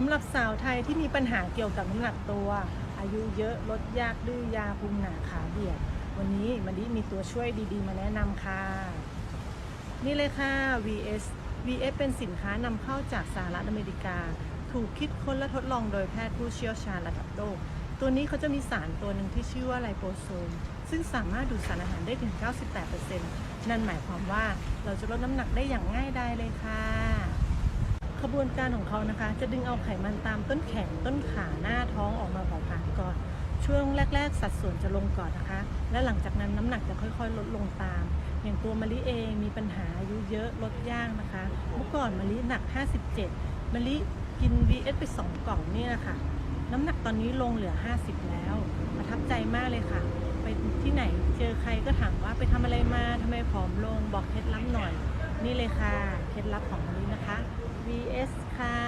สำหรับสาวไทยที่มีปัญหาเกี่ยวกับน้ำหนักตัว อายุเยอะลดยากดื้อยาพุงหนาขาเบียด วันนี้มาดิมีตัวช่วยดีๆ มาแนะนำค่ะ นี่เลยค่ะ VS VS เป็นสินค้านำเข้าจากสหรัฐอเมริกา ถูกคิดค้นและทดลองโดยแพทย์ผู้เชี่ยวชาญระดับโลก ตัวนี้เขาจะมีสารตัวหนึ่งที่ชื่อว่าไลโปโซม ซึ่งสามารถดูดสารอาหารได้ถึง 98%นั่นหมายความว่าเราจะลดน้ำหนักได้อย่างง่ายดายเลยค่ะ ขบวนการของเขานะคะ จะดึงเอาไขมันตามต้นแขนต้นขาหน้าท้องออกมาเผาผลาญก่อน ช่วงแรก ๆ สัดส่วนจะลงก่อนนะคะ และหลังจากนั้นน้ำหนักจะค่อยๆ ลดลงตาม อย่างตัวมะลิเองมีปัญหาอายุเยอะลดยากนะคะเมื่อก่อนมะลิหนัก 57มะลิกิน VS ไป 2 กล่องนี่นะคะน้ำหนักตอนนี้ลงเหลือ 50 แล้ว ประทับใจมากเลยค่ะ ไปที่ไหนเจอใครก็ถามว่าไปทำอะไรมาทำไมผอมลงบอกเคล็ดลับหน่อย นี่เลยค่ะ เคล็ดลับของมะลินะคะ VS ค่ะ